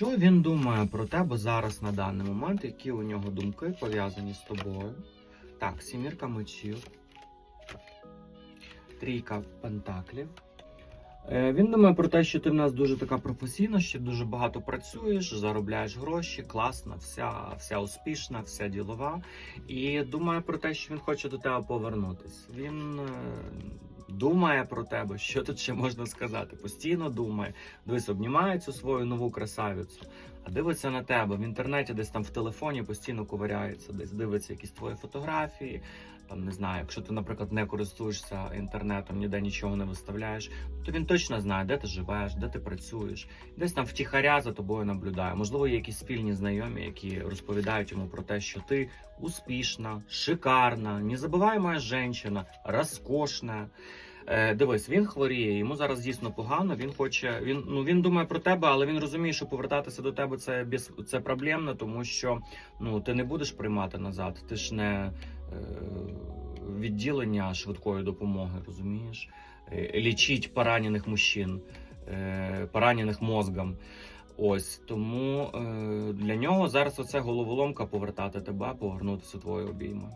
Що він думає про тебе зараз на даний момент? Які у нього думки пов'язані з тобою? Так, сімірка мечів. Трійка пентаклів. Е, Він думає про те, що ти в нас дуже така професійна, що дуже багато працюєш, заробляєш гроші, класна, вся, вся успішна, вся ділова. І думає про те, що він хоче до тебе повернутись. Він е, думає про тебе, що тут ще можна сказати. Постійно думає. Дивись, обнімає цю свою нову красавицю, а дивиться на тебе в інтернеті, десь там в телефоні постійно ковиряється, десь дивиться якісь твої фотографії. Там не знаю, якщо ти, наприклад, не користуєшся інтернетом, ніде нічого не виставляєш, то він точно знає, де ти живеш, де ти працюєш, десь там втіхаря за тобою наблюдає. Можливо, є якісь спільні знайомі, які розповідають йому про те, що ти успішна, шикарна, незабуваєма жінка, розкошна. Е, дивись, він хворіє, йому зараз дійсно погано. Він хоче, він ну він думає про тебе, але він розуміє, що повертатися до тебе це без це проблемно, тому що ну ти не будеш приймати назад. Ти ж не е, відділення швидкої допомоги, розумієш? Е, лічить поранених мужчин, е, поранених мозгом. Ось тому е, для нього зараз оце головоломка повертати тебе, повернутися твої обійми.